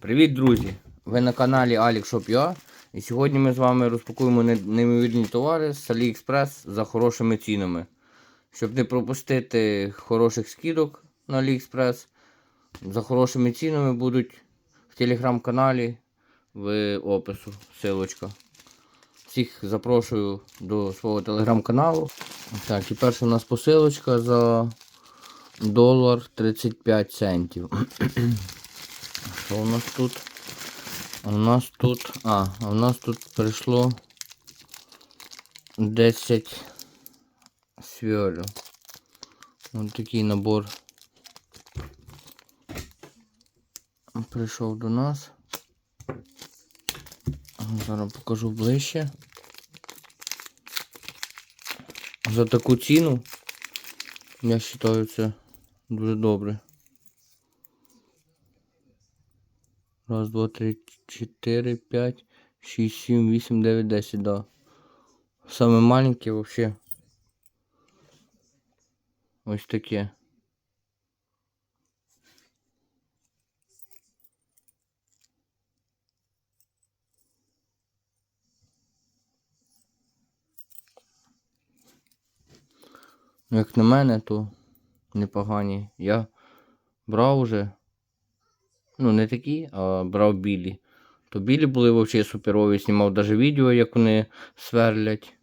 Привіт, друзі! Ви на каналі AlixShop.ua і сьогодні ми з вами розпакуємо неймовірні товари з AliExpress за хорошими цінами. Щоб не пропустити хороших скидок на AliExpress, за хорошими цінами будуть в телеграм-каналі в опису. Силочка. Всіх запрошую до свого телеграм-каналу. Так, і перша у нас посилочка за долар 35 центів. Що у нас тут? У нас тут... А, у нас тут прийшло 10 сверлів. Ось такий набор прийшов до нас. Зараз покажу ближче. За таку ціну, я вважаю, це дуже добре. Раз, два, три, чотири, п'ять, шість, сім, вісім, дев'ять, десять, да. Саме маленьке вообще. Ось таке. Ну, Як на мене, то непогані. Я брав уже ну не такі, а брав білі. То білі були взагалі суперові, знімав навіть відео, як вони сверлять.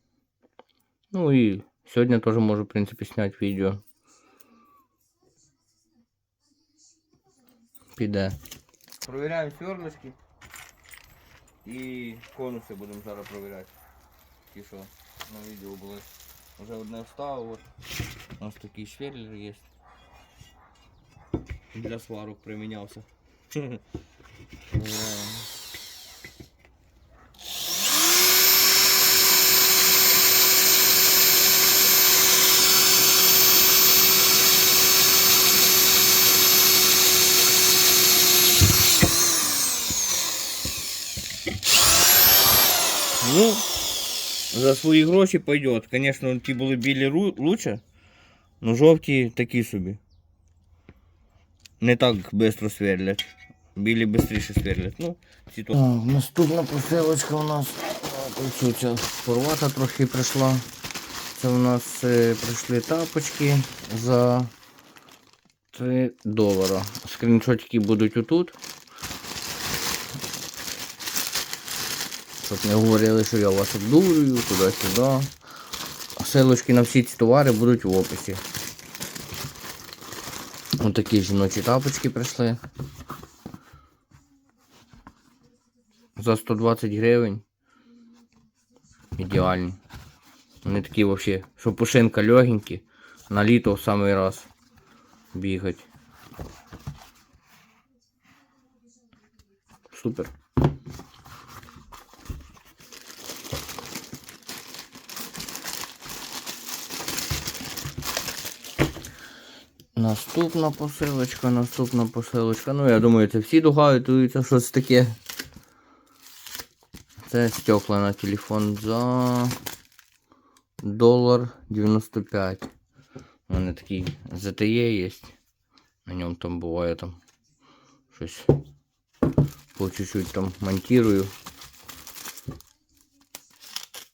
Ну і сьогодні теж можу, в принципі, зняти відео. Піде. Провіряємо сверлочки. І конуси будемо зараз провіряти. Ті, що на відео були. Вже одне вставив. От. У нас такий швеллер є. Для сварок примінявся. Ну, за свої гроші пойдет. Конечно, ті були білі лучше, но жовті такі собі. Не так швидко сверлять. Білі швидше сверлять. Ну, ці то. Наступна посилочка у нас. Ця порвата трохи прийшла. Це у нас е, прийшли тапочки за 3 долара. Скріншотики будуть отут. Щоб не говорили, що я вас обдурюю, туди-сюди. Силочки на всі ці товари будуть в описі. Ось такі жіночі тапочки прийшли. За 120 гривень. Ідеальні. Вони такі взагалі, що пушинка легенькі, на літо в самий раз бігать. Супер. Наступна посилочка, наступна посилочка. Ну, я думаю, це всі догадуються, що це таке. Це стекла на телефон за долар 95. У мене такий ZTE є. На ньому там буває там щось по чуть-чуть там монтирую.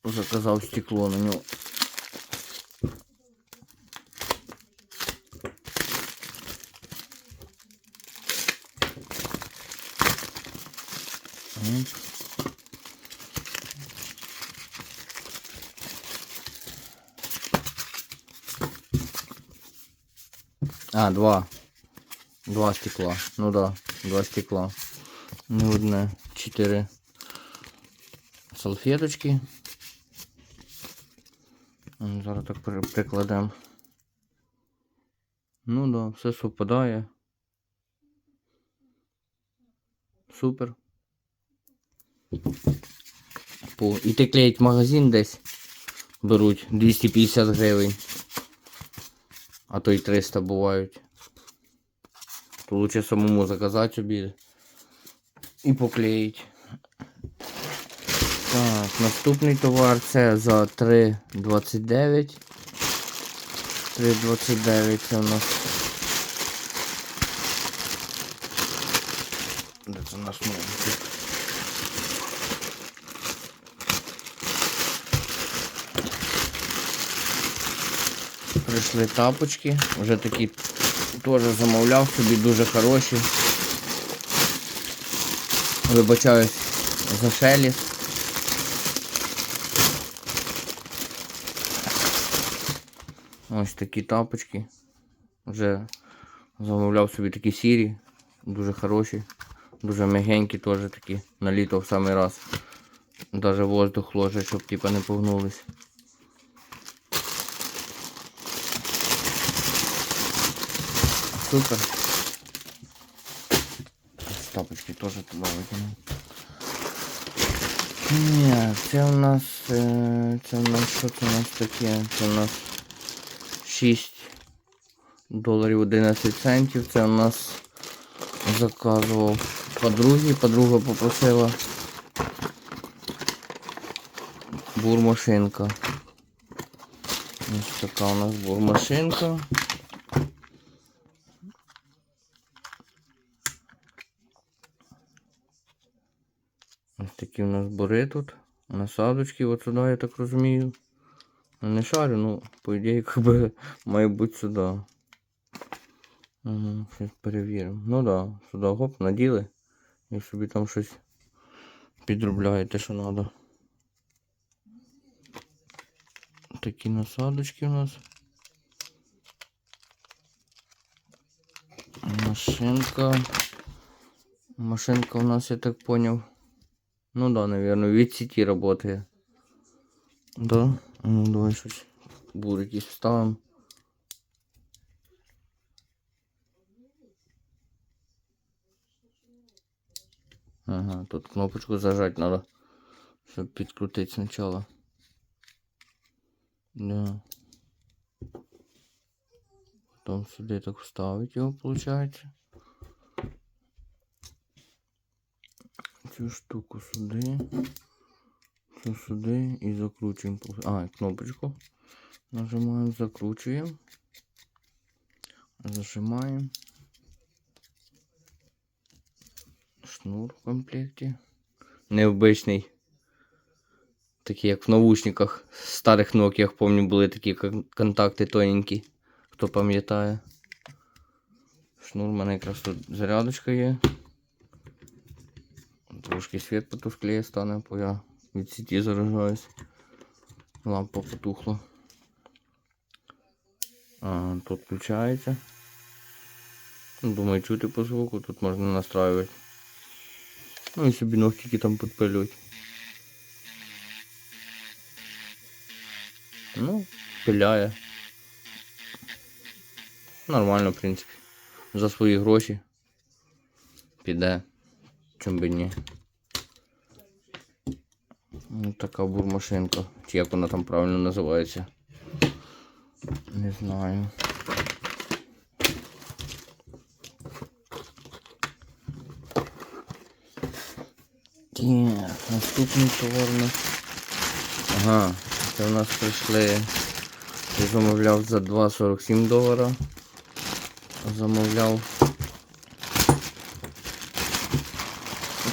Заказав стекло на нього. А, два. Два стекла. Ну да, два стекла. Ну, одне. Чотири салфеточки. Зараз так при- прикладемо. Ну да, все совпадає. Супер. По... Іти клеїть магазин десь. Беруть 250 гривень. А то й 300 бувають. То лучше самому заказати собі і поклеїть. Так, наступний товар це за 3,29. 3,29 це у нас Де це наш новий? Прийшли тапочки, вже такі теж замовляв собі дуже хороші. Вибачаюсь за шеліст. Ось такі тапочки. Вже замовляв собі такі сірі, дуже хороші, дуже м'ягенькі теж такі, на літо в самий раз. Даже воздух ложить, щоб типа не погнулись. Супер. Тапочки теж туди викинув. Ні, це у нас. Це у нас що у нас таке? Це у нас 6 доларів 11 центів. Це у нас заказував подругі. Подруга попросила бурмашинка. Ось така у нас бурмашинка. Ось такі у нас бори тут. Насадочки от сюди, я так розумію. Не шарю, ну, по ідеї, как би, має бути сюди. Ага, щось перевіримо. Ну да, сюди гоп, наділи. І собі там щось підробляєте, що треба. Такі насадочки у нас. Машинка. Машинка у нас, я так понял. Ну да, наверное, від сети работает. Да? Ну давай щось бурики вставим. Ага, тут кнопочку зажать надо, чтобы підкрутити сначала. Да. Потом сюда так вставить его, получается. Цю штуку сюди. Цю сюди і закручуємо. А, кнопочку. Нажимаємо, закручуємо. Зажимаємо. Шнур в комплекті. Необичний. Такий, як в наушниках. Старих Nokia, помню, були такі контакти тоненькі. Хто пам'ятає. Шнур у мене якраз тут зарядочка є. Трошки світ потусклее стане, бо я від сіті заражаюсь. Лампа потухла. А, тут включається. Думаю, чути по звуку, тут можна настраювати. Ну і собі ногтики там підпилювати. Ну, пиляє. Нормально, в принципі. За свої гроші. Піде. Чим би ні. Ну, така бурмашинка. Чи як вона там правильно називається? Не знаю. Так, наступний товар. Ага, це у нас прийшли. Я замовляв за 2,47 долара. Замовляв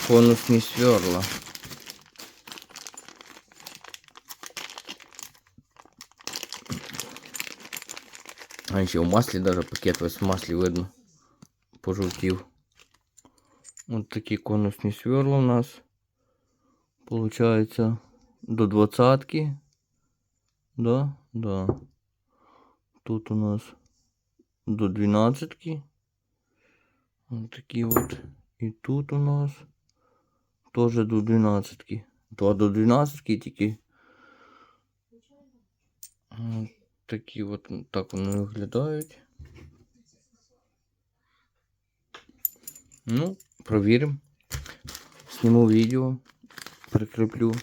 конусні сверла. А ще в маслі даже пакет весь в маслі видно. Пожовтів. От такі конусні сверла у нас. Получається до двадцатки. Да, да. Тут у нас до двенадцатки. Вот такие вот. І тут у нас теж до 12. То до 12 тільки. М, Такі от так вони виглядають. Ну, провіримо. Сніму відео, прикріплю.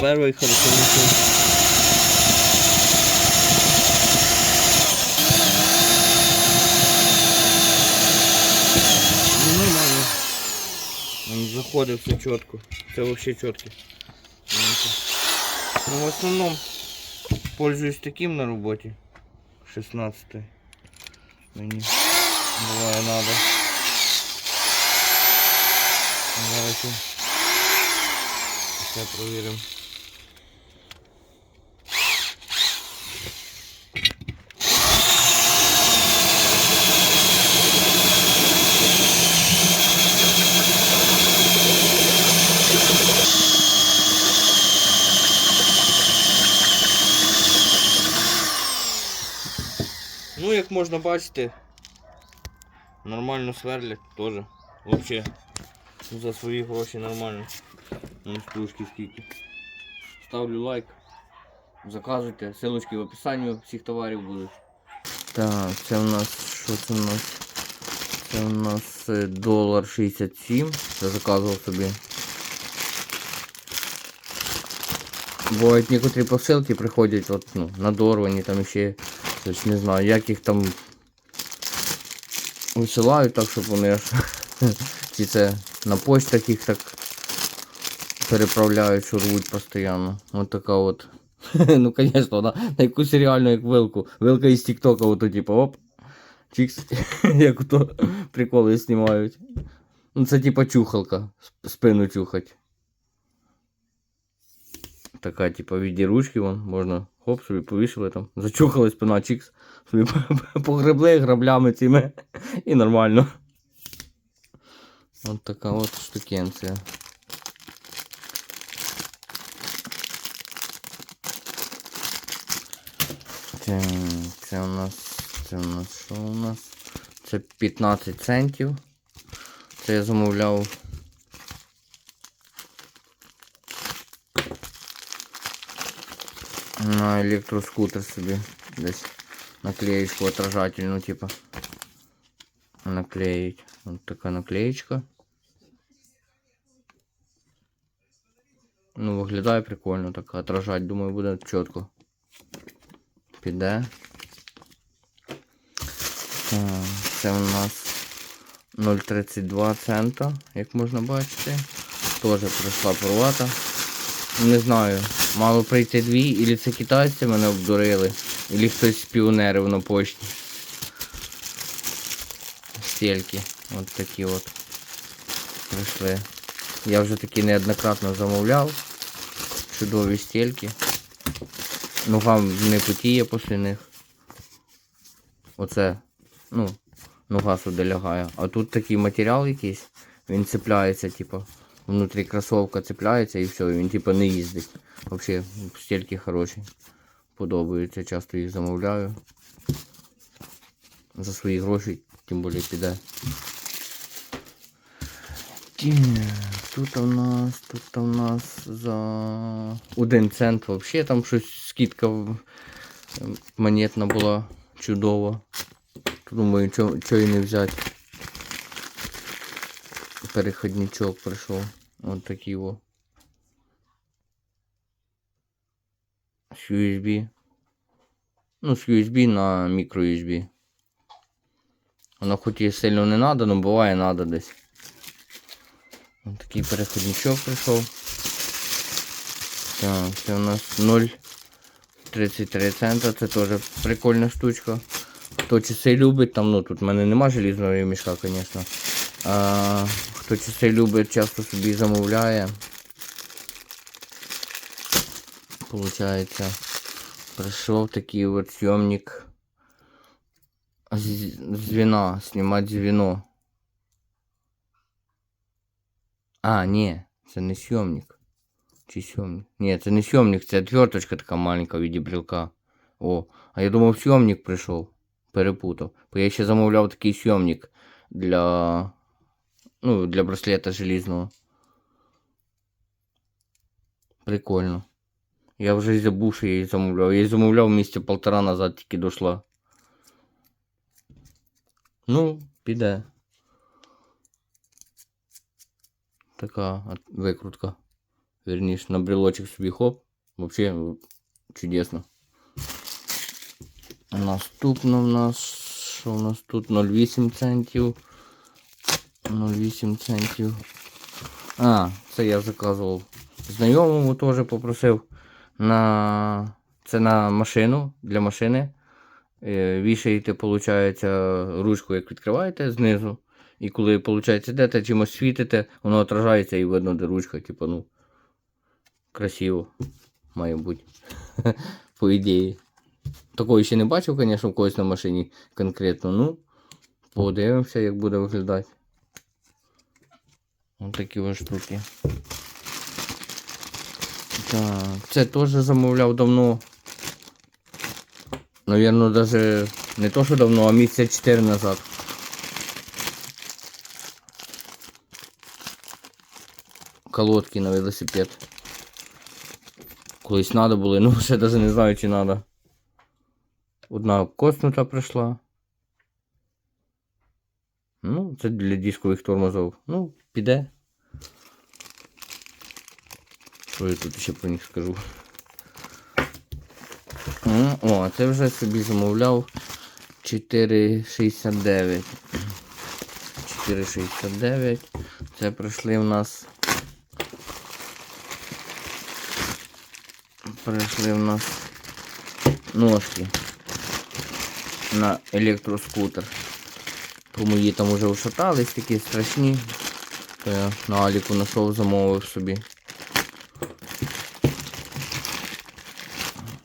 первый характерный ну, Заходит все четко. Все вообще четко. Ну, в основном пользуюсь таким на работе. 16 -й. Мені надо. Ну, давайте все проверим. Можна бачити, нормально сверлять теж. Вообще за свої гроші нормально. Вон стружки скільки. Ставлю лайк. Заказуйте, ссылочки в описанні всіх товарів будуть. Так, це у нас, що це у нас? Це у нас е, долар 67. Я заказував собі. Бувають некоторі посилки приходять от, ну, надорвані, там ще щось не знаю, як їх там висилають так, щоб вони аж чи це на почтах їх так переправляють, що рвуть постійно. От така от. ну, звісно, на, на якусь реальну як вилку. Вилка із Тіктока, ото типу, оп. Чікс, як то приколи знімають. Ну, це типа чухалка, спину чухать. Така, типа, в віді ручки, вон, можна хоп, собі повішали там, зачухали спина, чікс, собі погребли граблями цими і нормально. От така от штукенція. Це, це у нас, це у нас що у нас? Це 15 центів. Це я замовляв на електроскутер собі десь наклеечку отражательну, типа. Наклеить. Вот така наклеечка. Ну, виглядає прикольно так. Отражать, думаю, буде чітко. Піде. Так, це у нас 0,32 цента, як можна бачити. Теж прийшла порвата. Не знаю, мало прийти дві, ілі це китайці мене обдурили, ілі хтось спіонерив на почті. Стельки. От такі от прийшли. Я вже такі неоднократно замовляв. Чудові стельки. Нога не потіє після них. Оце, ну, нога сюди лягає. А тут такий матеріал якийсь, він цепляється, типу, внутрі кросовка цепляється і все, він типу не їздить. Взагалі, стельки хороші. Подобаються, часто їх замовляю. За свої гроші, тим більше піде. Тут у нас, тут у нас за один цент вообще там щось скидка в- монетна була чудова. Думаю, чого і не взяти. Переходничок прийшов. От такий во. З USB. Ну, з USB на мікро USB. Воно хоч і сильно не треба, але буває треба десь. Ось такий переходничок прийшов. Так, це у нас 0,33 цента, це теж прикольна штучка. Хто часи любить, там, ну тут в мене нема желізного мішка, звісно. А, хто часи любить, часто собі замовляє. Получається, прийшов такий от съемник з- звена, знімати звено. А, ні, це не съемник. Чи съемник? Ні, це не съемник, це отверточка така маленька в виді брілка. О, а я думав, съемник прийшов. Перепутав. Бо я ще замовляв такий съемник для. Ну, для браслета желізного. Прикольно. Я вже й забув, що я її замовляв. Я її замовляв місяця полтора назад тільки дійшла. Ну, піде. Така от викрутка. Верніше, на брелочек собі хоп. Вообще ну, чудесно. Наступно в нас. Що у нас тут? 0,8 центів. 0,8 центів. А, це я заказував знайомому теж попросив на. Це на машину для машини. Е, Вішаєте, виходить, ручку, як відкриваєте знизу. І коли, виходить, йдете, чимось світите, воно отражається і видно, де ручка, типу, ну. Красиво. Має бути. По ідеї. Такого ще не бачив, звісно, в когось на машині конкретно. Ну, подивимося, як буде виглядати. Ось такі ось штуки. Так, це теж замовляв давно. Навірно, даже не то, що давно, а місяця 4 назад. Колодки на велосипед. Колись надо були, ну ще даже не знаю, чи надо. Одна коснута прийшла. Ну, це для дискових тормозів. Ну, піде. Що я тут ще про них скажу? О, це вже собі замовляв 4,69. 4,69. Це прийшли у нас. Прийшли у нас ножки на електроскутер. То мої там уже ушатались, такі страшні. То я на Аліку знайшов, замовив собі.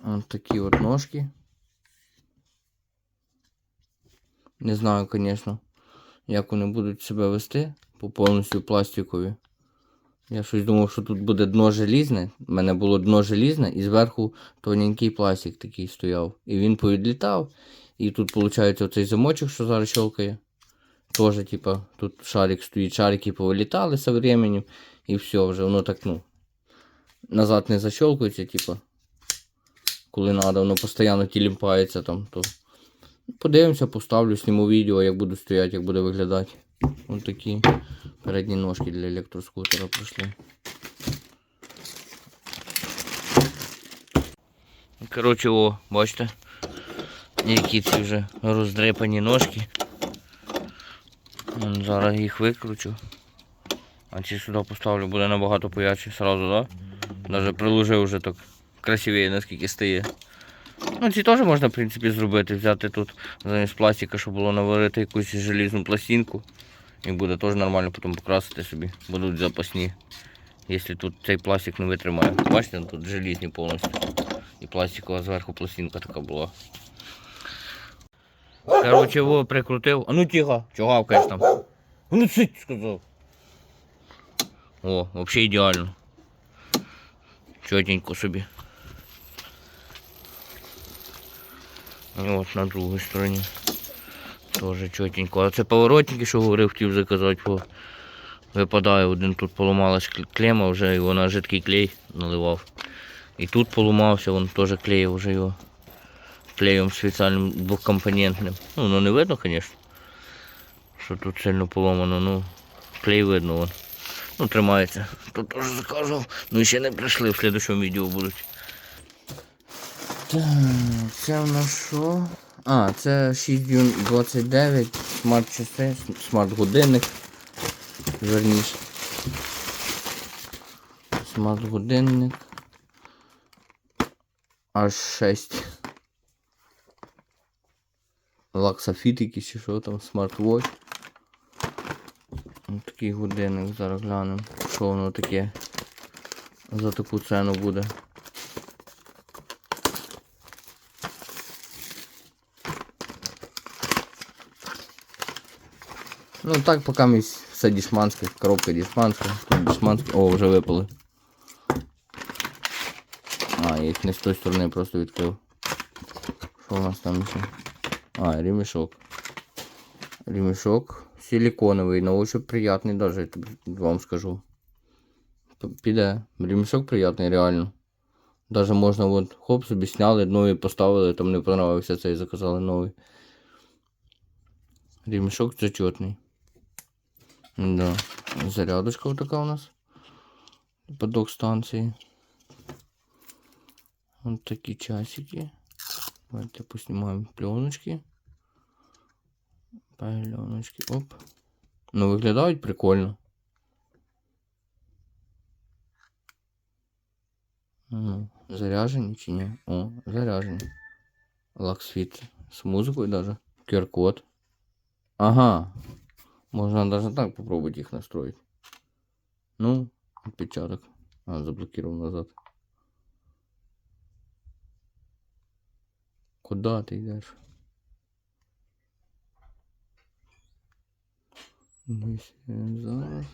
Ось такі от ножки. Не знаю, звісно, як вони будуть себе вести по повністю пластикові. Я щось думав, що тут буде дно желізне. У мене було дно желізне і зверху тоненький пластик такий стояв. І він повідлітав. І тут, виходить, оцей замочок, що зараз щелкає. Тоже, типа, тут шарик стоїть, шарики повилітали со временем. І все, вже воно так, ну. Назад не защелкується, типа. Коли треба, воно постійно тілімпається там, то. Подивимося, поставлю, зніму відео, як буду стояти, як буде виглядати. Ось такі передні ножки для електроскутера прийшли. Коротше, о, бачите, які ці вже роздрипані ножки. Зараз їх викручу. А ці сюди поставлю, буде набагато поярче сразу, да? Даже приложив вже так красивіше, наскільки стає. Ну, ці теж можна, в принципі, зробити. Взяти тут замість пластика, щоб було наварити якусь желізну пластинку. І буде теж нормально потім покрасити собі. Будуть запасні. Якщо тут цей пластик не витримає. Бачите, тут желізні повністю. І пластикова зверху пластинка така була. Короче, його прикрутив. А ну тихо, чого гавкаєш там? А Ну цить, сказав. О, взагалі ідеально. Чотенько собі. І от на другій стороні. Тоже чотенько. А це поворотники, що говорив, хотів заказати, бо випадає один тут поламалась кле- клема, вже його на жидкий клей наливав. І тут поламався, він теж клеїв вже його клеєм спеціальним двохкомпонентним. Ну, ну не видно, звісно, що тут сильно поломано, ну клей видно вон. Ну, тримається. Тут теж заказував. Ну ще не прийшли, в слідчому відео будуть. Так, це в нас що? А, це 6 29, смарт часи, смарт годинник. Верніше. Смарт годинник. Аж 6. Лаксафіт якийсь чи що там, смарт-вотч. Ось Такий годинник, зараз глянемо, що воно таке за таку ціну буде. Ну так поки ми все дішманське, коробка дішманська, тут дішманське. О, вже випали. А, я їх не з тої сторони просто відкрив. Що у нас там ще? А, ремешок. Ремешок силиконовый, но очень приятный даже, это вам скажу. П- Піде. Ремешок приятный, реально. Даже можна вот хоп, собі сняли, новий поставили, там не понравився цей, заказали новий. Ремешок зачетний. Да. Зарядочка вот така у нас. По док-станції. Вот такі часики. Давайте поснимаем пленочки. Пальоночки, оп. Ну, виглядають прикольно. Ну, заряжені чи ні? О, заряжені. Лаксфіт с музыкой даже. Кіркод. Ага. Можно даже так попробовать их настроить. Ну, отпечаток. А, заблокировал назад. Куда ты идешь? Десь е, зараз.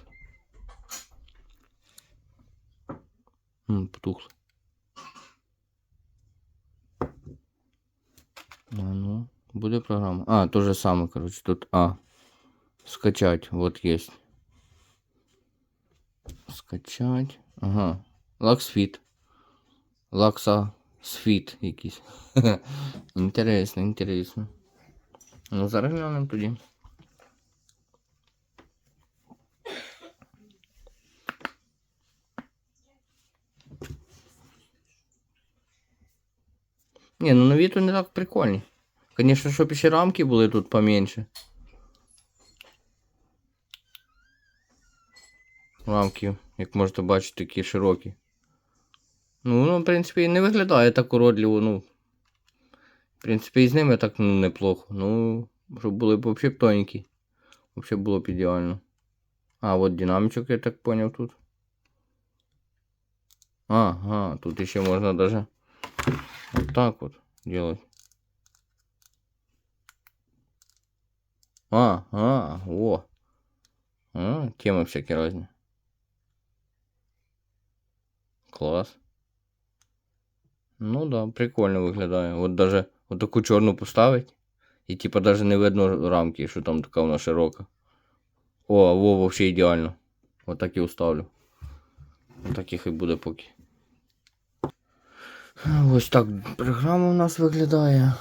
М, потухло. А, ну, буде програма. А, то же самое, короче, тут А. Скачать, вот есть. Скачать. Ага. Лаксфіт. Лакса сфіт якийсь. інтересно, інтересно. Ну, зараз глянемо тоді. Не, ну на вид не так прикольні. Конечно, щоб ще рамки були тут поменше. Рамки, як можете бачити, такі широкі. Ну, воно, в принципі, не виглядає так уродливо, ну. В принципі, і з ними так ну, неплохо. Ну, щоб були б взагалі тоненькі. Взагалі було б ідеально. А, от динамічок, я так поняв тут. Ага, тут ще можна даже вот так вот делать. А, а, о. А, темы всякие разные. Класс. Ну да, прикольно виглядає. От даже от таку чорну поставить. І типа даже не видно рамки, що там така вона широка. О, во, вообще ідеально. От так і уставлю. От таких і буде поки. Ось так програма у нас виглядає.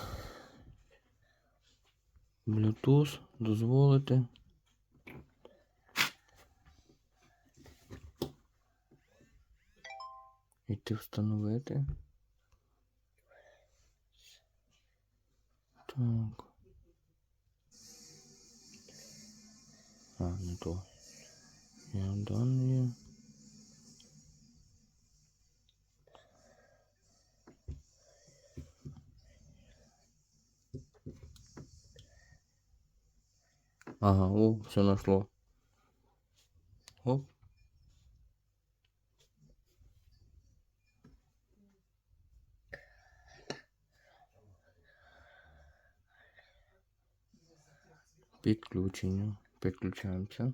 Bluetooth дозволити. Іти встановити. Так. А, не то. Я дані. Ага, о, все нашло. Оп. Підключення. Підключаємося.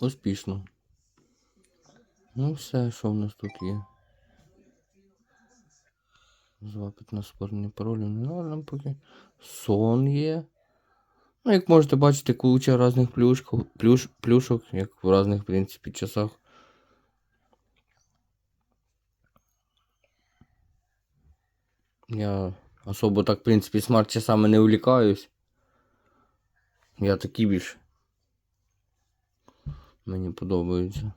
Успішно. Ну все, що в нас тут є. Запит на спорні паролі не надо нам поки. Сон є. Ну, як можете бачити, куча різних плюшків, плюш, плюшок, як в різних, в принципі, часах. Я особо так, в принципі, смарт-часами не увлікаюсь. Я такі більше. Мені подобаються.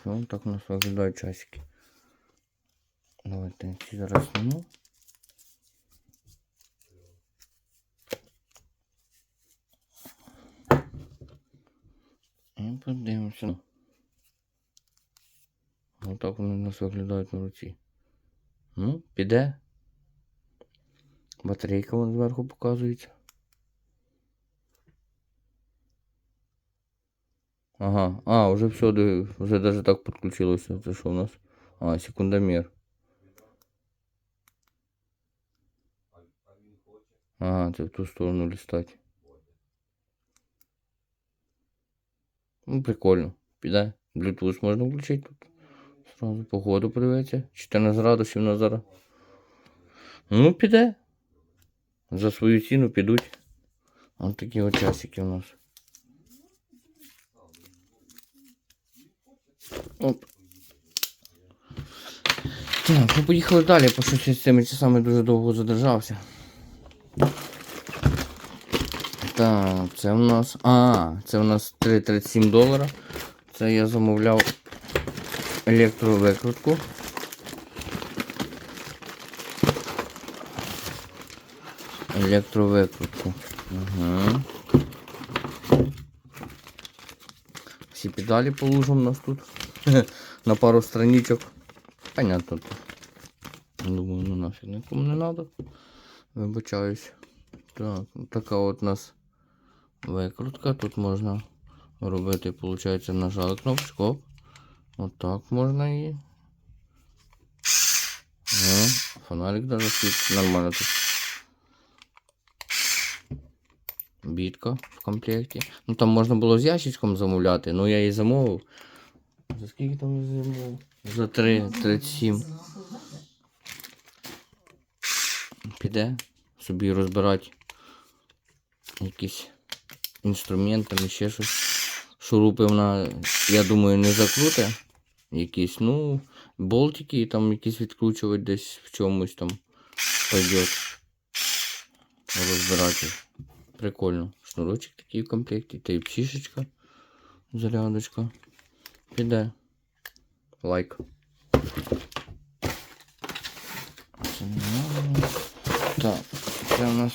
Що так у нас виглядають часики. Давайте ці зараз зніму. І подивимося. Отак вони у нас виглядають на руці. Ну, піде. Батарейка вон зверху показується. Ага, а, уже все, вже даже так підключилося. Це що у нас? А, секундомер. Ага, це в ту сторону листать. Ну, прикольно. Піде. Bluetooth можна включити тут. Сразу погоду подивитися. 14 градусів на зараз. Ну, піде. За свою ціну підуть. Ось такі от часики у нас. Оп. Так, ну поїхали далі, бо щось з цими часами дуже довго задержався. Так, це у нас. А, це у нас 3,37 долара. Це я замовляв електровикрутку. Електровикрутку. Угу. Всі педалі по лужам у нас тут. На пару страничок. Понятно. Думаю, ну нафіг нікому не надо. Вибачаюсь. Так, така от у нас викрутка. Тут можна робити, виходить, нажали кнопочку. Оп. От можна її. Ну, фонарик даже світить нормально тут. Бітка в комплекті. Ну там можна було з ящичком замовляти, ну я її замовив. За скільки там замовив? За 3,37. Піде собі розбирати якісь інструменти, ще щось. Шурупи вона, я думаю, не закруте. Якісь, ну, болтики там якісь відкручувати десь в чомусь там пойдет. Розбирати. Прикольно. Шнурочок такий в комплекті, та й псішечка, зарядочка. Піде. Лайк. Це не надо. Так, це у нас.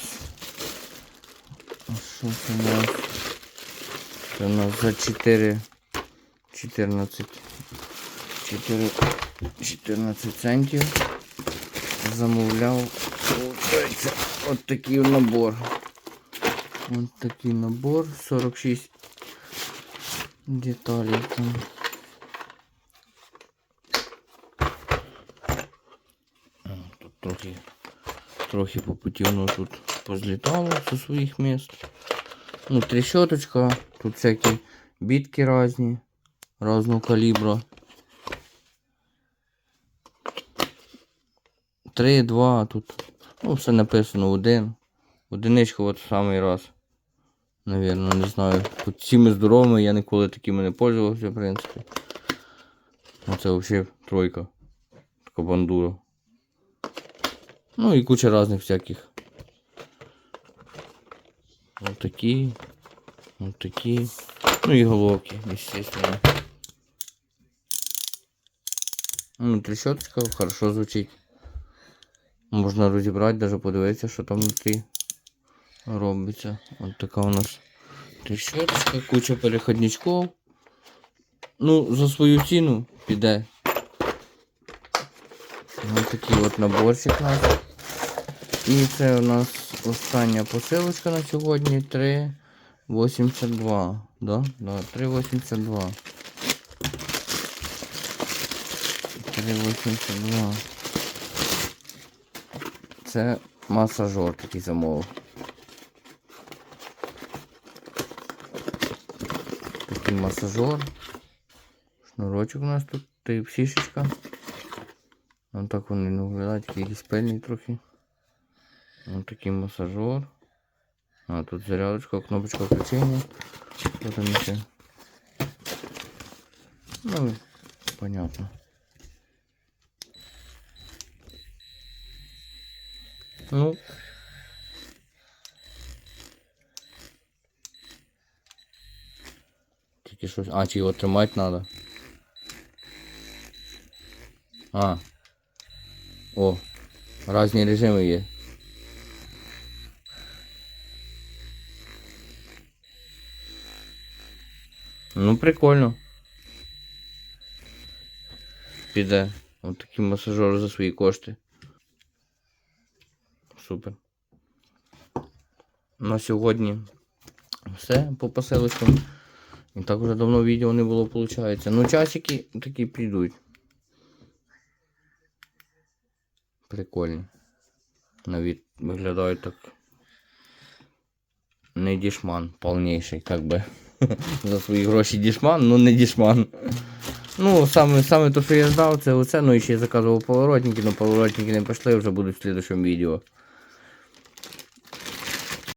Що це у нас? Це у нас за 4. 14. 4, 14 центів. Замовляв. От такий набор. От такий набор. 46 деталей там. А, Тут трохи, трохи по путі воно тут позлітало зі своїх міст. Ну, трещоточка, тут всякі бітки різні, різного калібру. 3, 2, тут. Ну, все написано один. Одиничка от самий раз. Навірно, не знаю. Тут цими здоровими я ніколи такими не пользувався, в принципі. Оце взагалі тройка. Така бандура. Ну і куча різних всяких. Ось такі. Ось такі. Ну і головки, естественно. Ну, трещоточка хорошо звучить. Можна розібрати, навіть подивитися, що там внутрі робиться. Ось така у нас трещоточка, куча переходничків. Ну, за свою ціну піде. Ось такий от наборчик у. І це у нас остання посилочка на сьогодні 3,82. Да? Да, 3,82. 3,82. Це масажор такий замовив. Такий масажор. Шнурочок у нас тут, та й псішечка. Ось так вони не виглядають, такий якийсь пильний трохи. Ось такий масажор. А, тут зарядочка, кнопочка включення. Що там ще? Ну, понятно. Ну. Тільки щось. А, чи його тримати треба? А. О, різні режими є. Ну, прикольно. Піде. Ось такий масажер за свої кошти. Супер. На сьогодні все по посилочкам. І так вже давно відео не було, виходить. Ну, часики такі підуть. Прикольно. Навіть виглядають так. Не дішман, повніший, як би. За свої гроші дішман, ну не дішман. Ну, саме, саме то, що я здав, це оце, ну і ще я заказував поворотники, але поворотники не пішли, вже будуть в слідчому відео.